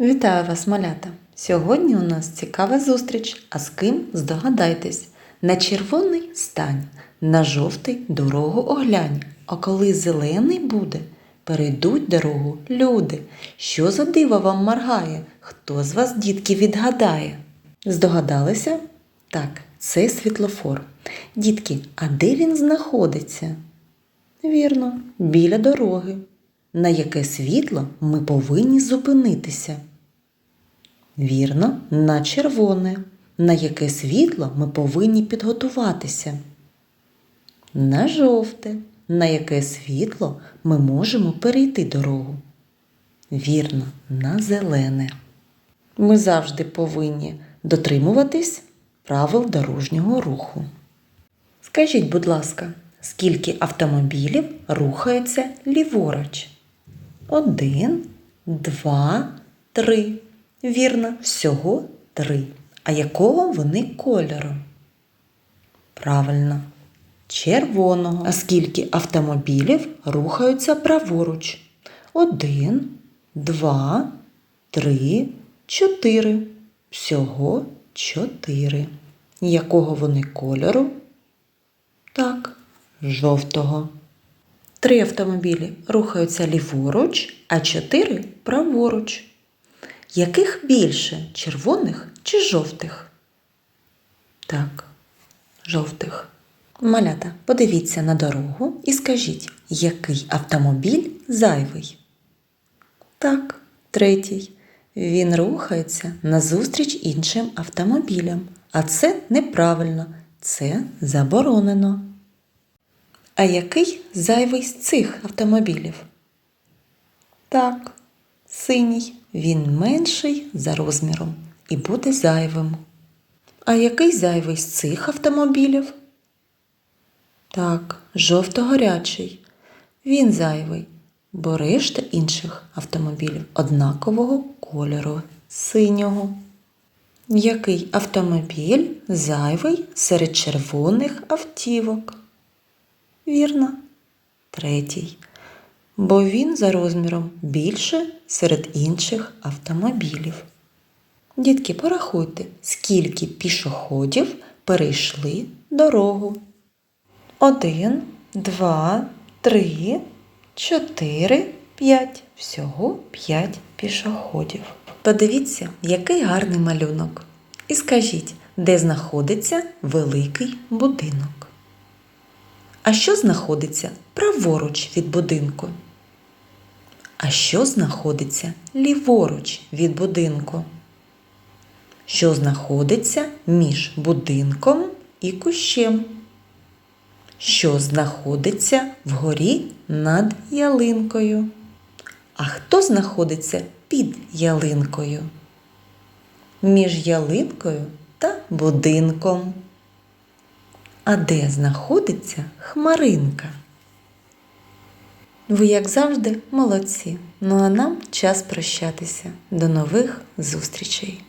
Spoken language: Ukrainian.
Вітаю вас, малята! Сьогодні у нас цікава зустріч, а з ким здогадайтесь. На червоний стань, на жовтий дорогу оглянь, а коли зелений буде, перейдуть дорогу люди. Що за диво вам моргає? Хто з вас, дітки, відгадає? Здогадалися? Так, це світлофор. Дітки, а де він знаходиться? Вірно, біля дороги. На яке світло ми повинні зупинитися? Вірно, на червоне. На яке світло ми повинні підготуватися? На жовте. На яке світло ми можемо перейти дорогу? Вірно, на зелене. Ми завжди повинні дотримуватись правил дорожнього руху. Скажіть, будь ласка, скільки автомобілів рухається ліворуч? Один, два, три. Вірно, всього три. А якого вони кольору? Правильно, червоного. А скільки автомобілів рухаються праворуч? Один, два, три, чотири. Всього чотири. Якого вони кольору? Так, жовтого. Три автомобілі рухаються ліворуч, а чотири праворуч. Яких більше червоних чи жовтих? Так, жовтих. Малята, подивіться на дорогу і скажіть, який автомобіль зайвий? Так, третій. Він рухається назустріч іншим автомобілям, а це неправильно, це заборонено. А який зайвий з цих автомобілів? Так, синій. Він менший за розміром і буде зайвим. А який зайвий з цих автомобілів? Так, жовто-горячий. Він зайвий, бо решта інших автомобілів однакового кольору синього. Який автомобіль зайвий серед червоних автівок? Вірно, третій. Бо він за розміром більше серед інших автомобілів. Дітки, порахуйте, скільки пішоходів перейшли дорогу. Один, два, три, чотири, п'ять. Всього п'ять пішоходів. Подивіться, який гарний малюнок. І скажіть, де знаходиться великий будинок. А що знаходиться праворуч від будинку? А що знаходиться ліворуч від будинку? Що знаходиться між будинком і кущем? Що знаходиться вгорі над ялинкою? А хто знаходиться під ялинкою? Між ялинкою та будинком. А де знаходиться хмаринка? Ви, як завжди, молодці. Ну а нам час прощатися. До нових зустрічей!